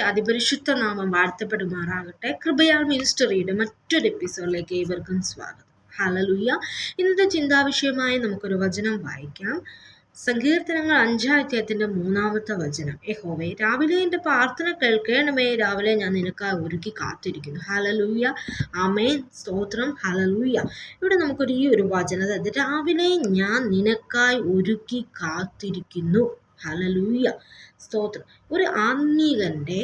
അതിപരിശുദ്ധ നാമം വാഴ്ത്തപ്പെടുമാറാകട്ടെ. കൃപയാൽ മിനിസ്റ്ററിയുടെ മറ്റൊരു എപ്പിസോഡിലേക്ക് ഏവർക്കും സ്വാഗതം. ഹലലുയ്യ ഇന്നത്തെ ചിന്താവിഷയമായി നമുക്കൊരു വചനം വായിക്കാം. സങ്കീർത്തനങ്ങൾ അഞ്ചാധ്യായത്തിന്റെ മൂന്നാമത്തെ വചനം. യഹോവേ രാവിലെ എന്റെ പ്രാർത്ഥന കേൾക്കണമേ. രാവിലെ ഞാൻ നിനക്കായി ഒരുക്കി കാത്തിരിക്കുന്നു. ഹലലൂയ അമേൻ സ്തോത്രം. ഹലലൂയ ഇവിടെ നമുക്കൊരു ഈ ഒരു വചനം അതായത് രാവിലെ ഞാൻ നിനക്കായി ഒരുക്കി കാത്തിരിക്കുന്നു. ഹലലൂയ സ്തോത്രം. ഒരു ആത്മീകന്റെ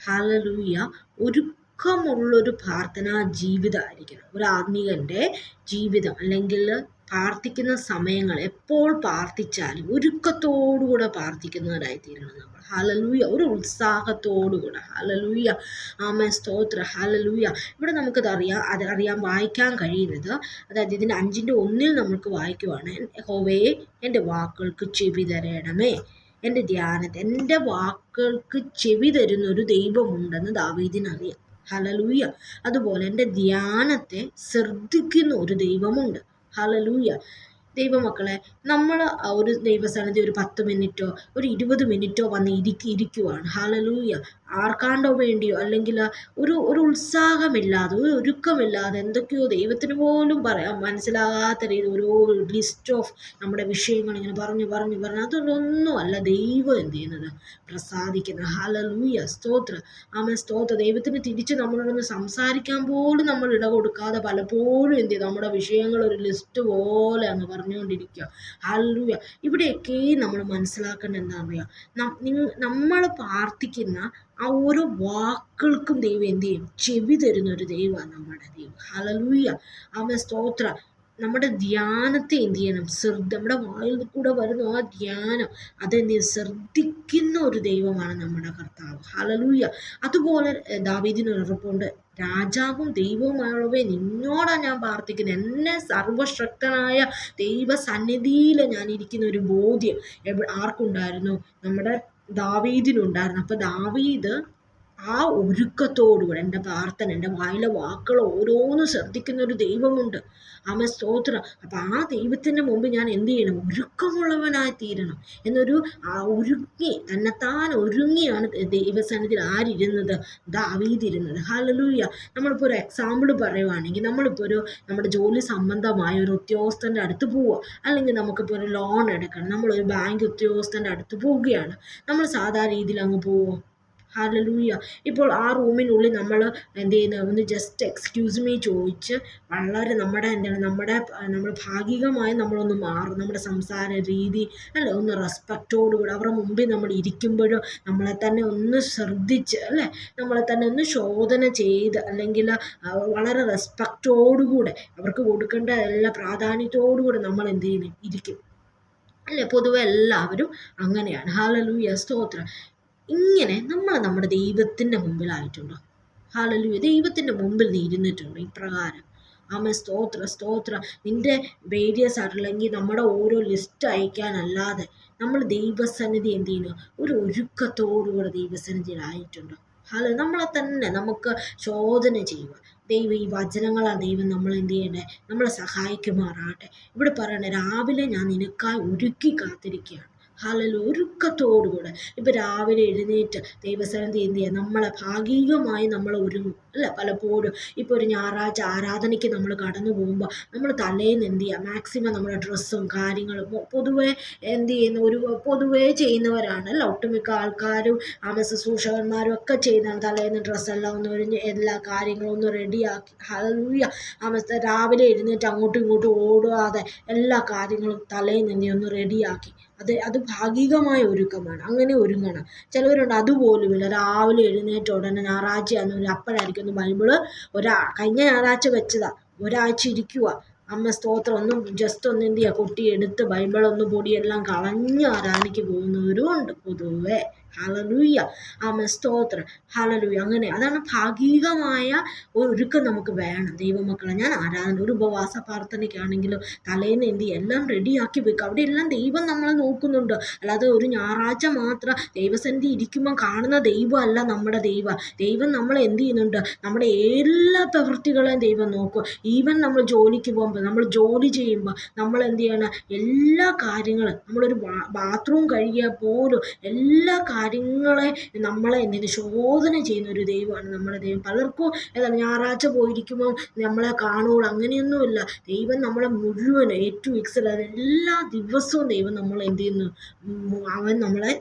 ഹലലൂയ ഒരുക്കമുള്ളൊരു പ്രാർത്ഥനാ ജീവിതമായിരിക്കണം ഒരു ആത്മീകന്റെ ജീവിതം അല്ലെങ്കിൽ പ്രാർത്ഥിക്കുന്ന സമയങ്ങൾ എപ്പോൾ പ്രാർത്ഥിച്ചാലും ഒരുക്കത്തോടുകൂടെ പ്രാർത്ഥിക്കുന്നവരായി തീരണം നമ്മൾ. ഹലലൂയ ഒരു ഉത്സാഹത്തോടുകൂടെ. ഹലലൂയ ആമ സ്തോത്ര. ഹലലൂയ ഇവിടെ നമുക്കത് അറിയാം. അത് അറിയാൻ വായിക്കാൻ കഴിയുന്നത് അതായത് ഇതിന്റെ അഞ്ചിന്റെ ഒന്നിൽ നമുക്ക് വായിക്കുവാണ്. ഹോവയെ എന്റെ വാക്കുകൾക്ക് ചെവി തരണമേ. എന്റെ ധ്യാനത്തെ എന്റെ വാക്കുകൾക്ക് ചെവി തരുന്ന ഒരു ദൈവമുണ്ടെന്ന് ദാവീദിനറിയാം. ഹലലൂയ അതുപോലെ എന്റെ ധ്യാനത്തെ ശ്രദ്ധിക്കുന്ന ഒരു ദൈവമുണ്ട്. ഹലലൂയ ദൈവമക്കളെ നമ്മൾ ഒരു ദൈവസ്ഥാനത്ത് ഒരു പത്ത് മിനിറ്റോ ഒരു ഇരുപത് മിനിറ്റോ വന്ന് ഇരിക്കി ഇരിക്കുവാണ്. ഹാലലൂയ ആർക്കാണ്ടോ വേണ്ടിയോ അല്ലെങ്കിൽ ഒരു ഒരു ഉത്സാഹമില്ലാതെ ഒരു ഒരുക്കമില്ലാതെ എന്തൊക്കെയോ ദൈവത്തിന് പോലും പറയാം. മനസ്സിലാകാത്ത രീതി ഓരോ ലിസ്റ്റ് ഓഫ് നമ്മുടെ വിഷയങ്ങൾ ഇങ്ങനെ പറഞ്ഞു പറഞ്ഞു പറഞ്ഞു. അതൊന്നും അല്ല ദൈവം എന്ത് ചെയ്യുന്നത്? പ്രസാദിക്കുന്നത്. ഹലലൂയ സ്തോത്ര. ആമ സ്തോത്ര. ദൈവത്തിന് തിരിച്ച് നമ്മളോടൊന്ന് സംസാരിക്കാൻ പോലും നമ്മൾ ഇട കൊടുക്കാതെ പലപ്പോഴും എന്ത് ചെയ്യും? നമ്മുടെ വിഷയങ്ങൾ ഒരു ലിസ്റ്റ് പോലെ അങ്ങ് പറഞ്ഞുകൊണ്ടിരിക്കുക. ഹലൂയ ഇവിടെയൊക്കെ നമ്മൾ മനസ്സിലാക്കേണ്ട എന്താ പറയുക നമ്മൾ പ്രാർത്ഥിക്കുന്ന ആ ഓരോ വാക്കുകൾക്കും ദൈവം എന്ത് ചെയ്യും? ചെവി തരുന്ന ഒരു ദൈവമാണ് നമ്മുടെ ദൈവം. ഹലലൂയ അവൻ സ്തോത്ര. നമ്മുടെ ധ്യാനത്തെ എന്ത് ചെയ്യണം? ശ്രദ്ധ നമ്മുടെ വായിൽ കൂടെ വരുന്ന ആ ധ്യാനം അതെന്ത് ശ്രദ്ധിക്കുന്ന ഒരു ദൈവമാണ് നമ്മുടെ കർത്താവ്. ഹലലൂയ അതുപോലെ ദാവീദിന് ഉറപ്പുണ്ട്. രാജാവും ദൈവവുമായുള്ളവേ നിന്നോടാണ് ഞാൻ പ്രാർത്ഥിക്കുന്നത്. എന്നെ സർവശക്തനായ ദൈവസന്നിധിയിൽ ഞാൻ ഇരിക്കുന്ന ഒരു ബോധ്യം ആർക്കുണ്ടായിരുന്നു? നമ്മുടെ ദാവീദിനുണ്ടായിരുന്നു. അപ്പോൾ ദാവീദ് ആ ഒരുക്കത്തോടുകൂടെ എന്റെ പ്രാർത്ഥന എന്റെ വായിലെ വാക്കുകൾ ഓരോന്നും ശ്രദ്ധിക്കുന്ന ഒരു ദൈവമുണ്ട്. ആമ സ്തോത്രം. അപ്പം ആ ദൈവത്തിന്റെ മുമ്പ് ഞാൻ എന്ത് ചെയ്യണം? ഒരുക്കമുള്ളവനായി തീരണം എന്നൊരു ആ ഒരുങ്ങി തന്നെത്താൻ ഒരുങ്ങിയാണ് ദൈവസന്നിധിയിൽ ആരിരുന്നത്? ദാവീതിരുന്നത് ഹലലൂയ നമ്മളിപ്പോൾ ഒരു എക്സാമ്പിൾ പറയുവാണെങ്കിൽ നമ്മളിപ്പോൾ ഒരു നമ്മുടെ ജോലി സംബന്ധമായ ഒരു ഉദ്യോഗസ്ഥന്റെ അടുത്ത് പോവുക. അല്ലെങ്കിൽ നമുക്കിപ്പോൾ ഒരു ലോൺ എടുക്കണം. നമ്മളൊരു ബാങ്ക് ഉദ്യോഗസ്ഥന്റെ അടുത്ത് പോവുകയാണ്. നമ്മൾ സാധാരണ രീതിയിൽ അങ്ങ് പോവുമോ ഹാലലൂയ ഇപ്പോൾ ആ റൂമിനുള്ളിൽ നമ്മൾ എന്ത് ചെയ്യുന്നത് ഒന്ന് ജസ്റ്റ് എക്സ്ക്യൂസ് മീ ചോദിച്ച് വളരെ നമ്മുടെ എന്താണ് നമ്മുടെ നമ്മൾ ഭാഗികമായി നമ്മളൊന്ന് മാറും. നമ്മുടെ സംസാര രീതി അല്ല? ഒന്ന് റെസ്പെക്റ്റോടുകൂടി അവരുടെ മുമ്പിൽ നമ്മൾ ഇരിക്കുമ്പോഴും നമ്മളെ തന്നെ ഒന്ന് ശ്രദ്ധിച്ച് അല്ലേ? നമ്മളെ തന്നെ ഒന്ന് ശോധന ചെയ്ത് അല്ലെങ്കിൽ വളരെ റെസ്പെക്റ്റോടുകൂടെ അവർക്ക് കൊടുക്കേണ്ട എല്ലാ പ്രാധാന്യത്തോടുകൂടെ നമ്മൾ എന്ത് ചെയ്യുന്നു ഇരിക്കും. അല്ലേ? പൊതുവെ എല്ലാവരും അങ്ങനെയാണ്. ഹാലലൂയ സ്തോത്രം. ഇങ്ങനെ നമ്മൾ നമ്മുടെ ദൈവത്തിന്റെ മുമ്പിലായിട്ടുണ്ടോ? ഹാലലു ദൈവത്തിന്റെ മുമ്പിൽ നീ ഇരുന്നിട്ടുണ്ടോ ഇപ്രകാരം? ആമ സ്തോത്ര സ്തോത്ര. നിന്റെ വേരിയസ് അല്ലെങ്കിൽ നമ്മുടെ ഓരോ ലിസ്റ്റ് അയക്കാനല്ലാതെ നമ്മൾ ദൈവസന്നിധി എന്ത് ചെയ്യുന്നു? ഒരു ഒരുക്കത്തോടുകൂടെ ദൈവസന്നിധിയിലായിട്ടുണ്ടോ? ഹലോ നമ്മളെ തന്നെ നമുക്ക് ശോധന ചെയ്യുക. ദൈവം ഈ വചനങ്ങളാ ദൈവം നമ്മൾ എന്ത് ചെയ്യണ്ടേ നമ്മളെ സഹായിക്കുമാറാകട്ടെ. ഇവിടെ പറയണേ രാവിലെ ഞാൻ നിനക്കായി ഒരുക്കി കാത്തിരിക്കുകയാണ്. ഹാലൽ ഒരുക്കത്തോടുകൂടെ. ഇപ്പം രാവിലെ എഴുന്നേറ്റ് ദൈവസന്നിധി എന്ത് ചെയ്യുക നമ്മളെ ഭാഗികമായി നമ്മൾ ഒരുങ്ങും അല്ല? പലപ്പോഴും ഇപ്പോൾ ഒരു ഞായറാഴ്ച ആരാധനയ്ക്ക് നമ്മൾ കടന്നു പോകുമ്പോൾ നമ്മൾ തലേന്ന് എന്ത് ചെയ്യുക മാക്സിമം നമ്മുടെ ഡ്രസ്സും കാര്യങ്ങളും പൊതുവേ എന്ത് ചെയ്യുന്ന ഒരു പൊതുവേ ചെയ്യുന്നവരാണ് അല്ല? ഒട്ടുമിക്ക ആൾക്കാരും ആമ ശുശ്രൂഷകന്മാരും ഒക്കെ ചെയ്യുന്നതാണ്. തലേന്ന് ഡ്രസ്സെല്ലാം ഒന്ന് ഒഴിഞ്ഞ് എല്ലാ കാര്യങ്ങളും ഒന്ന് റെഡിയാക്കി ഹലൂയ ആമ രാവിലെ എഴുന്നേറ്റ് അങ്ങോട്ടും ഇങ്ങോട്ടും ഓടാതെ എല്ലാ കാര്യങ്ങളും തലേന്ന് എന്ത് ഒന്ന് റെഡിയാക്കി അത് അത് ഭാഗികമായ ഒരുക്കമാണ്. അങ്ങനെ ഒരുങ്ങണം. ചിലവരുണ്ട് അതുപോലുമില്ല രാവിലെ എഴുന്നേറ്റ ഉടനെ ഞായറാഴ്ചയാണെന്ന് അപ്പോഴായിരിക്കും ഒന്ന് ബൈബിൾ ഒരാ കഴിഞ്ഞ ഞായറാഴ്ച വെച്ചതാ. ഒരാഴ്ച ഇരിക്കുക അമ്മ സ്തോത്രം ഒന്നും ജസ്റ്റ് ഒന്ന് എന്ത് ചെയ്യുക കൊട്ടിയെടുത്ത് ബൈബിളൊന്ന് പൊടിയെല്ലാം കളഞ്ഞ് ആരാധനയ്ക്ക് പോകുന്നവരും ഉണ്ട് പൊതുവേ. ഹലലൂയ ആമ സ്തോത്രം. ഹലലൂയ അങ്ങനെ അതാണ് ഭാഗികമായ ഒരുക്കം നമുക്ക് വേണം ദൈവമക്കളെ. ഞാൻ ആരാധന ഒരു ഉപവാസ പ്രാർത്ഥനയ്ക്കാണെങ്കിലും തലേന്ന് എന്ത് എല്ലാം റെഡിയാക്കി വെക്കുക അവിടെ എല്ലാം ദൈവം നമ്മളെ നോക്കുന്നുണ്ട്. അല്ലാതെ ഒരു ഞായറാഴ്ച മാത്രം ദൈവസന്ധി ഇരിക്കുമ്പോൾ കാണുന്ന ദൈവമല്ല നമ്മുടെ ദൈവം. ദൈവം നമ്മൾ എന്ത് ചെയ്യുന്നുണ്ട്? നമ്മുടെ എല്ലാ പ്രവൃത്തികളെയും ദൈവം നോക്കും. ഈവൻ നമ്മൾ ജോലിക്ക് പോകുമ്പോൾ നമ്മൾ ജോലി ചെയ്യുമ്പോൾ നമ്മൾ എന്ത് ചെയ്യണം? എല്ലാ കാര്യങ്ങളും നമ്മളൊരു ബാത്റൂം കഴുകിയാൽ പോലും എല്ലാ കാര്യങ്ങളും കാര്യങ്ങളെ നമ്മളെ എന്തിന് ശോധന ചെയ്യുന്ന ഒരു ദൈവമാണ് നമ്മുടെ ദൈവം. പലർക്കും എന്താ ഞായറാഴ്ച പോയിരിക്കുമ്പോൾ നമ്മളെ കാണുകയുള്ളൂ അങ്ങനെയൊന്നുമില്ല. ദൈവം നമ്മളെ മുഴുവൻ ടു എക്സൽ എല്ലാ ദിവസവും ദൈവം നമ്മൾ എന്ത് ചെയ്യുന്നു? അവൻ നമ്മളെ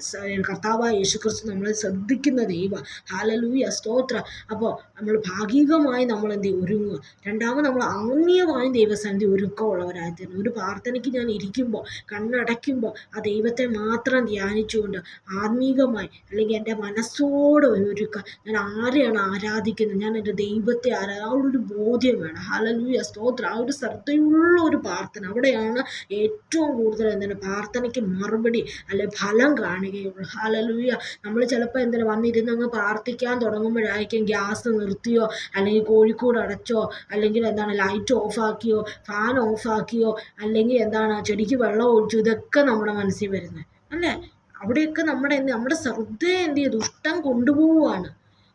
കർത്താവായ യേശുക്രിസ്തു നമ്മളെ ശ്രദ്ധിക്കുന്ന ദൈവം. ഹാലലൂയ സ്തോത്ര. അപ്പോൾ നമ്മൾ ഭാഗികമായി നമ്മൾ എന്ത് ഒരുങ്ങുക. രണ്ടാമത് നമ്മൾ ആത്മീയമായി ദൈവസന്നിധി ഒരുക്കമുള്ളവരായി തീർന്നു. ഒരു പ്രാർത്ഥനയ്ക്ക് ഞാൻ ഇരിക്കുമ്പോൾ കണ്ണടയ്ക്കുമ്പോൾ ആ ദൈവത്തെ മാത്രം ധ്യാനിച്ചുകൊണ്ട് ആത്മീകമായി അല്ലെങ്കിൽ എന്റെ മനസ്സോട് ഒരുക്കുക ഞാൻ ആരെയാണ് ആരാധിക്കുന്നത്? ഞാൻ എന്റെ ദൈവത്തെ ആരാ ആ ഒരു ബോധ്യം വേണം. ഹലലൂയ സ്തോത്രം. ആ ഒരു ശ്രദ്ധയുള്ള ഒരു പ്രാർത്ഥന. അവിടെയാണ് ഏറ്റവും കൂടുതൽ എന്താണ് പ്രാർത്ഥനയ്ക്ക് മറുപടി അല്ലെ ഫലം കാണുകയുള്ളൂ. ഹലലൂയ നമ്മൾ ചിലപ്പോൾ എന്താണ് വന്നിരുന്ന് അങ്ങ് പ്രാർത്ഥിക്കാൻ തുടങ്ങുമ്പോഴായിരിക്കും ഗ്യാസ് നിർത്തിയോ അല്ലെങ്കിൽ കോഴിക്കോട് അടച്ചോ അല്ലെങ്കിൽ എന്താണ് ലൈറ്റ് ഓഫാക്കിയോ ഫാൻ ഓഫാക്കിയോ അല്ലെങ്കിൽ എന്താണ് ചെടിക്ക് വെള്ളം ഒഴിച്ചു ഇതൊക്കെ നമ്മുടെ മനസ്സിൽ വരുന്നത്. അല്ലേ? അവിടെയൊക്കെ നമ്മുടെ നമ്മുടെ ശ്രദ്ധയെ എന്ത് ചെയ്തു? ദുഷ്ടം കൊണ്ടുപോവുകയാണ്.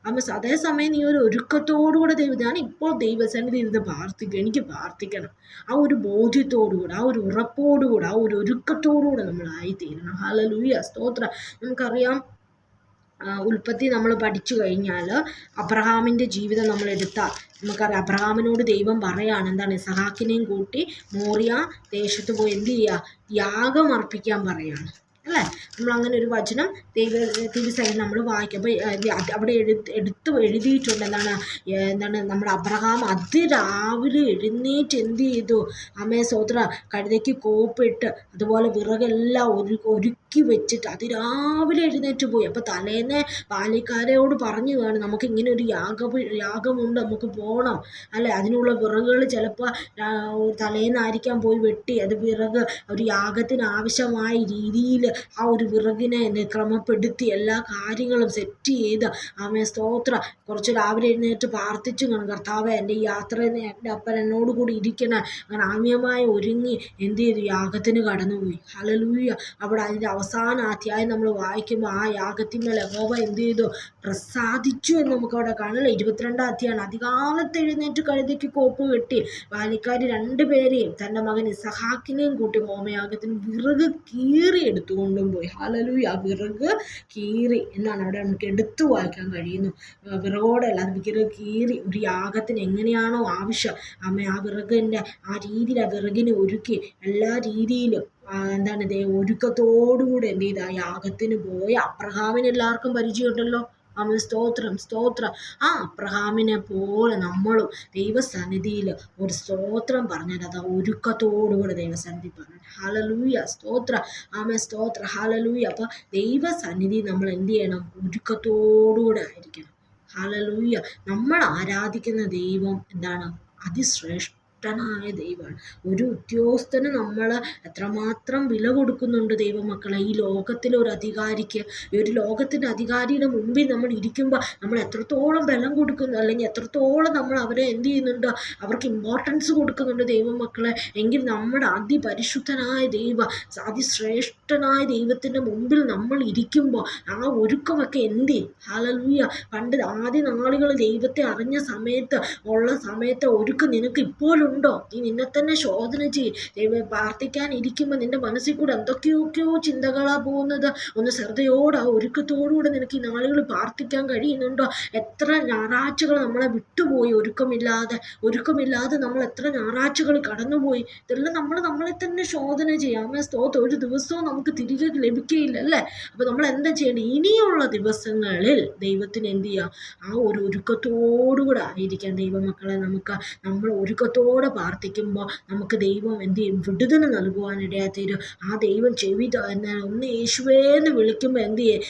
അപ്പം അതേസമയം നീ ഒരു ഒരുക്കത്തോടുകൂടെ ദൈവം ഞാൻ ഇപ്പോൾ ദൈവസന്നിധി ഇരുന്ന് പ്രാർത്ഥിക്കും എനിക്ക് പ്രാർത്ഥിക്കണം. ആ ഒരു ബോധ്യത്തോടുകൂടെ ആ ഒരു ഉറപ്പോടുകൂടെ ആ ഒരു ഒരുക്കത്തോടുകൂടെ നമ്മളായിത്തീരണം ഹലലൂയ സ്തോത്ര. നമുക്കറിയാം ഉൽപ്പത്തി നമ്മൾ പഠിച്ചു കഴിഞ്ഞാൽ അബ്രഹാമിന്റെ ജീവിതം നമ്മൾ എടുത്താൽ നമുക്കറിയാം അബ്രഹാമിനോട് ദൈവം പറയാണ് എന്താണ് സഹാക്കിനെയും കൂട്ടി മോറിയ ദേശത്ത് പോയി എന്ത് ചെയ്യുക? യാഗം അർപ്പിക്കാൻ പറയാണ്. അല്ലേ? നമ്മൾ അങ്ങനെ ഒരു വചനം ദൈവ തിരുസൈൻ നമ്മൾ വായിക്കും. അപ്പോൾ അവിടെ എടുത്ത് എഴുതിയിട്ടുണ്ട് എന്താണ് എന്താണ് നമ്മൾ അബ്രഹാം അതിരാവിലെ എഴുന്നേറ്റ് എന്ത് ചെയ്തു? അമ്മയെ സോത്ര കഴുതയ്ക്ക് കോപ്പിട്ട് അതുപോലെ വിറകെല്ലാം ഒരു ഒരുക്കി വെച്ചിട്ട് അതിരാവിലെ എഴുന്നേറ്റ് പോയി. അപ്പോൾ തലേന്ന് ബാല്യക്കാരോട് പറഞ്ഞു കാണും നമുക്ക് ഇങ്ങനെ ഒരു യാഗം യാഗമുണ്ട് നമുക്ക് പോകണം അല്ലേ? അതിനുള്ള വിറകുകൾ ചിലപ്പോൾ തലേന്നായിരിക്കാൻ പോയി വെട്ടി. അത് വിറക് ഒരു യാഗത്തിന് ആവശ്യമായ രീതിയിൽ ആ ഒരു വിറകിനെ ക്രമപ്പെടുത്തി എല്ലാ കാര്യങ്ങളും സെറ്റ് ചെയ്ത്. ആമേ സ്തോത്ര. കുറച്ച് രാവിലെ എഴുന്നേറ്റ് പ്രാർത്ഥിച്ചു കാണും. കർത്താവ് എന്റെ ഈ യാത്ര എന്റെ അപ്പൻ എന്നോട് കൂടി ഇരിക്കണം. അങ്ങനെ ആമ്യമായി ഒരുങ്ങി എന്ത് ചെയ്തു? യാഗത്തിന് കടന്നുപോയി. ഹലലൂയ അവിടെ അതിന്റെ അവസാന അധ്യായം നമ്മൾ വായിക്കുമ്പോൾ ആ യാഗത്തിന്മേൽ യഹോവ എന്ത് ചെയ്തു? പ്രസാദിച്ചു എന്ന് നമുക്കവിടെ അവിടെ കാണാം. ഇരുപത്തിരണ്ടാം അധ്യായം. അധികാലത്ത് എഴുന്നേറ്റ് കഴുതയ്ക്ക് കോപ്പ് കെട്ടി ബാലിക്കാർ രണ്ടുപേരെയും തന്റെ മകൻ ഇസഹാക്കിനെയും കൂട്ടി ഹോമയാഗത്തിന് വിറക് കീറി എടുത്തുകൊണ്ട് കൊണ്ടുപോയി ഹാലലൂയ വിറക് കീറി എന്നാണ് അവിടെ നമുക്ക് എടുത്തു വായിക്കാൻ കഴിയുന്നു വിറകോടല്ല അത് വിറക് കീറി ഒരു യാഗത്തിന് എങ്ങനെയാണോ ആവശ്യം. അമ്മ ആ വിറകിന്റെ ആ രീതിയിൽ ആ വിറകിനെ ഒരുക്കി എല്ലാ രീതിയിലും എന്താണ് ദേ ഒരുക്കത്തോടുകൂടി എന്ത് ചെയ്ത് യാഗത്തിന് പോയ അബ്രഹാമിന് എല്ലാവർക്കും പരിചയമുണ്ടല്ലോ. അവൻ സ്തോത്രം സ്തോത്രം. ആ അബ്രഹാമിനെ പോലെ നമ്മളും ദൈവസന്നിധിയിൽ ഒരു സ്തോത്രം പറഞ്ഞാൽ അത് ഒരുക്കത്തോടുകൂടി ദൈവസന്നിധി പറഞ്ഞു ഹാലലൂയ സ്തോത്ര. ആമ സ്തോത്ര. ഹാലലൂയ അപ്പോൾ ദൈവസന്നിധി നമ്മൾ എന്ത് ചെയ്യണം? ഒരുക്കത്തോടുകൂടെ ആയിരിക്കണം. ഹാലലൂയ നമ്മൾ ആരാധിക്കുന്ന ദൈവം എന്താണ്? അതിശ്രേഷ്ഠ ദുഷ്ടനായ ദൈവമാണ് ഒരു ഉദ്യോഗസ്ഥന് നമ്മൾ എത്രമാത്രം വില കൊടുക്കുന്നുണ്ട് ദൈവമക്കളെ? ഈ ലോകത്തിലെ ഒരു അധികാരിക്ക് ഈ ഒരു ലോകത്തിന്റെ അധികാരിയുടെ മുമ്പിൽ നമ്മൾ ഇരിക്കുമ്പോൾ നമ്മൾ എത്രത്തോളം ബലം കൊടുക്കുന്നു? അല്ലെങ്കിൽ എത്രത്തോളം നമ്മൾ അവരെ എന്ത് ചെയ്യുന്നുണ്ട്? അവർക്ക് ഇമ്പോർട്ടൻസ് കൊടുക്കുന്നുണ്ട് ദൈവമക്കളെ. എങ്കിൽ നമ്മുടെ അതിപരിശുദ്ധനായ ദൈവ അതിശ്രേഷ്ഠനായ ദൈവത്തിന്റെ മുമ്പിൽ നമ്മൾ ഇരിക്കുമ്പോൾ ആ ഒരുക്കമൊക്കെ എന്ത് ഹാലലൂയ പണ്ട് ആദ്യ നാളുകൾ ദൈവത്തെ അറിഞ്ഞ സമയത്ത് ഉള്ള സമയത്തെ ഒരുക്കം നിനക്ക് ഇപ്പോഴും ഉണ്ടോ? നീ നിന്നെ തന്നെ ശോധന ചെയ്യും. ദൈവം പ്രാർത്ഥിക്കാൻ ഇരിക്കുമ്പോൾ നിന്റെ മനസ്സിൽ കൂടെ എന്തൊക്കെയൊക്കെയോ ചിന്തകളാ പോകുന്നത്. ഒന്ന് ശ്രദ്ധയോടെ ഒരുക്കത്തോടുകൂടെ നിനക്ക് ഈ നാളുകൾ പ്രാർത്ഥിക്കാൻ കഴിയുന്നുണ്ടോ? എത്ര ഞായറാഴ്ചകൾ നമ്മളെ വിട്ടുപോയി ഒരുക്കമില്ലാതെ. ഒരുക്കമില്ലാതെ നമ്മൾ എത്ര ഞായറാഴ്ചകൾ കടന്നുപോയി. ഇതെല്ലാം നമ്മൾ നമ്മളെ തന്നെ ശോധന ചെയ്യാമേ സ്തോത്ത് ഒരു ദിവസവും നമുക്ക് തിരികെ ലഭിക്കുകയില്ല അല്ലേ? അപ്പോൾ നമ്മൾ എന്താ ചെയ്യേണ്ടത്? ഇനിയുള്ള ദിവസങ്ങളിൽ ദൈവത്തിന് എന്ത് ചെയ്യുക ആ ഒരു ഒരുക്കത്തോടുകൂടെ ആയിരിക്കാം ദൈവമക്കളെ നമുക്ക്. നമ്മൾ ഒരുക്കത്തോടെ ഭക്തിയോടെ പ്രാർത്ഥിക്കുമ്പോൾ നമുക്ക് ദൈവം എന്ത് ചെയ്യും? വിടുതൽ നൽകുവാനിടയാത്തീരും ആ ദൈവം ചെവി ഒന്ന് യേശുവേ എന്ന് വിളിക്കുമ്പോൾ എന്ത് ചെയ്യും?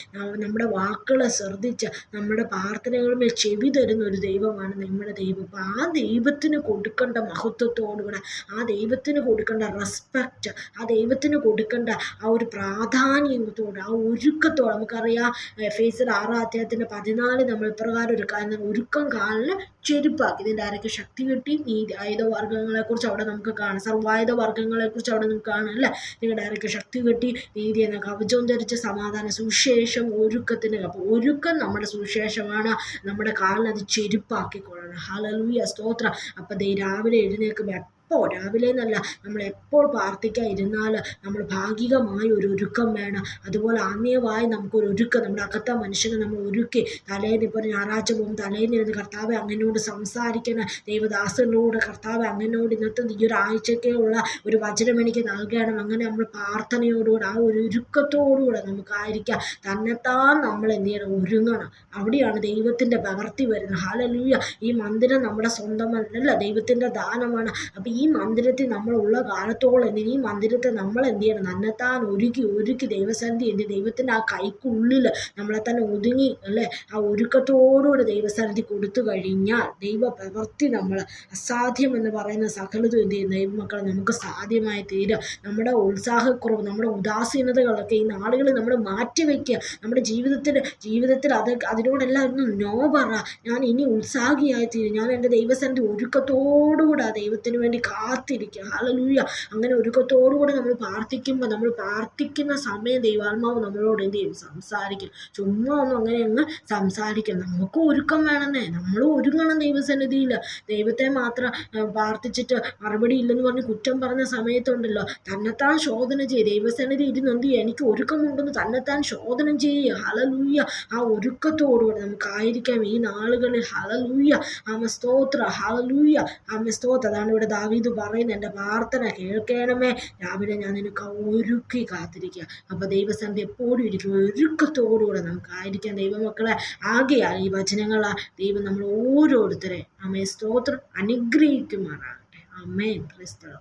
നമ്മുടെ വാക്കുകളെ ശ്രദ്ധിച്ച് നമ്മുടെ പ്രാർത്ഥനകളുമേൽ ചെവി തരുന്ന ഒരു ദൈവമാണ് നമ്മുടെ ദൈവം. അപ്പോൾ ആ ദൈവത്തിന് കൊടുക്കേണ്ട മഹത്വത്തോടുകൂടെ ആ ദൈവത്തിന് കൊടുക്കേണ്ട റെസ്പെക്റ്റ് ആ ദൈവത്തിന് കൊടുക്കേണ്ട ആ ഒരു പ്രാധാന്യത്തോട് ആ ഒരുക്കത്തോടെ നമുക്കറിയാം. ഫേസർ ആറാം അധ്യായത്തിന്റെ പതിനാല് നമ്മൾ ഇപ്രകാരം ഒരു ഒരുക്കം കാലിന് ചെരുപ്പാക്കി. ഇതിന്റെ ആരൊക്കെ ശക്തി കിട്ടി? നീതി. ആയുധ വർഗങ്ങളെക്കുറിച്ച് അവിടെ നമുക്ക് കാണാം. സർവായുധ വർഗങ്ങളെക്കുറിച്ച് അവിടെ നമുക്ക് കാണാം അല്ലേ? നിങ്ങളുടെ ഡയറക്റ്റ് ശക്തി കെട്ടി നീതി എന്ന കവചവും ധരിച്ച് സമാധാന സുശേഷം ഒരുക്കത്തിന് അപ്പോൾ ഒരുക്കം നമ്മുടെ സുശേഷമാണ് നമ്മുടെ കാലിനത് ചെരുപ്പാക്കിക്കൊള്ളണം. ഹലലൂയ സ്തോത്ര. അപ്പം ദൈ രാവിലെ എഴുന്നേൽക്കുമ്പോൾ എപ്പോൾ രാവിലെ എന്നല്ല നമ്മൾ എപ്പോൾ പ്രാർത്ഥിക്കാൻ ഇരുന്നാൽ നമ്മൾ ഭാഗികമായ ഒരു ഒരുക്കം വേണം. അതുപോലെ ആത്മീയമായി നമുക്കൊരു ഒരുക്കം നമ്മുടെ അകത്ത മനുഷ്യനെ നമ്മൾ ഒരുക്കി തലേന്ന് ഇപ്പോൾ ഞായറാഴ്ച പോകും തലേന്ന് ഇരുന്ന് കർത്താവ് അങ്ങനോട് സംസാരിക്കണം ദൈവദാസനോട് കർത്താവ് അങ്ങനോട് ഇന്നത്തെ ഈ ഒരു ആഴ്ചയ്ക്കുള്ള ഒരു വചനം എനിക്ക് നൽകണം. അങ്ങനെ നമ്മൾ പ്രാർത്ഥനയോടുകൂടെ ആ ഒരു ഒരുക്കത്തോടുകൂടെ നമുക്കായിരിക്കാം തന്നെത്താൻ നമ്മൾ എന്ത് ചെയ്യണം? ഒരുങ്ങണം. അവിടെയാണ് ദൈവത്തിന്റെ പകർത്തി വരുന്നത്. ഹാലലൂയ ഈ മന്ദിരം നമ്മുടെ സ്വന്തമല്ല. ദൈവത്തിന്റെ ദാനമാണ്. അപ്പോൾ ഈ മന്ദിരത്തിൽ നമ്മളുള്ള കാലത്തോളം ഈ മന്ദിരത്തെ നമ്മൾ എന്ത് ചെയ്യണം? തന്നെത്താൻ ഒരുക്കി ഒരുക്കി ദൈവസന്ധി എന്ത് ദൈവത്തിന്റെ ആ കൈക്കുള്ളിൽ നമ്മളെ തന്നെ ഒതുങ്ങി അല്ലേ? ആ ഒരുക്കത്തോടുകൂടി ദൈവസന്ധി കൊടുത്തു കഴിഞ്ഞാൽ ദൈവ പ്രവൃത്തി നമ്മൾ അസാധ്യം എന്ന് പറയുന്ന സകലതും എന്ത് ചെയ്യും? ദൈവമക്കളെ നമുക്ക് സാധ്യമായി തീരുക നമ്മുടെ ഉത്സാഹക്കുറവ് നമ്മുടെ ഉദാസീനതകളൊക്കെ ഈ നാളുകളിൽ നമ്മൾ മാറ്റിവെക്കുക നമ്മുടെ ജീവിതത്തിൽ ജീവിതത്തിൽ അത് അതിനോടെല്ലാം ഒന്ന് നോ പറ. ഞാൻ ഇനി ഉത്സാഹിയായി തീരും. ഞാൻ എന്റെ ദൈവസന്ധി ഒരുക്കത്തോടുകൂടി ആ ദൈവത്തിന് വേണ്ടി കാത്തിരിക്കുക. അലലൂയ അങ്ങനെ ഒരുക്കത്തോടുകൂടി നമ്മൾ പ്രാർത്ഥിക്കുമ്പോൾ നമ്മൾ പ്രാർത്ഥിക്കുന്ന സമയം ദൈവാത്മാവ് നമ്മളോട് എന്ത് ചെയ്യും? സംസാരിക്കും. ചുമ്മാ ഒന്നും അങ്ങനെ അങ്ങ് സംസാരിക്കും. നമുക്ക് ഒരുക്കം വേണമെന്നേ. നമ്മൾ ഒരുങ്ങണം ദൈവസന്നിധിയിൽ. ദൈവത്തെ മാത്രം പ്രാർത്ഥിച്ചിട്ട് മറുപടി ഇല്ലെന്ന് പറഞ്ഞ് കുറ്റം പറഞ്ഞ സമയത്തുണ്ടല്ലോ. തന്നെത്താൻ ശോധന ചെയ്യും. ദൈവസന്നിധി ഇരുന്ന് എന്ത് ചെയ്യുക എനിക്ക് ഒരുക്കമുണ്ടെന്ന് തന്നെത്താൻ ശോധന ചെയ്യുക ഹലലൂയ ആ ഒരുക്കത്തോടുകൂടി നമുക്കായിരിക്കാം ഈ നാളുകളിൽ. ഹലലൂയ ആമ സ്തോത്ര. ഹലലൂയ ആമ സ്തോത്ര. അതാണ് ഇവിടെ ദാവീദ് പറയുന്ന എന്റെ പ്രാർത്ഥന കേൾക്കണമേ. രാവിലെ ഞാൻ നിനക്ക് ഒരുക്കി കാത്തിരിക്കുക. അപ്പോൾ ദൈവസന്ധി എപ്പോഴും ഇരിക്കും. ഒരുക്കത്തോടുകൂടെ നമുക്കായിരിക്കാം ദൈവമക്കളെ. ആകെയാ ഈ വചനങ്ങളാ ദൈവം നമ്മൾ ഓരോരുത്തരെ. അമ്മയെ സ്തോത്രം. അനുഗ്രഹിക്കുമാറാകട്ടെ. അമ്മേ ക്രിസ്തലോ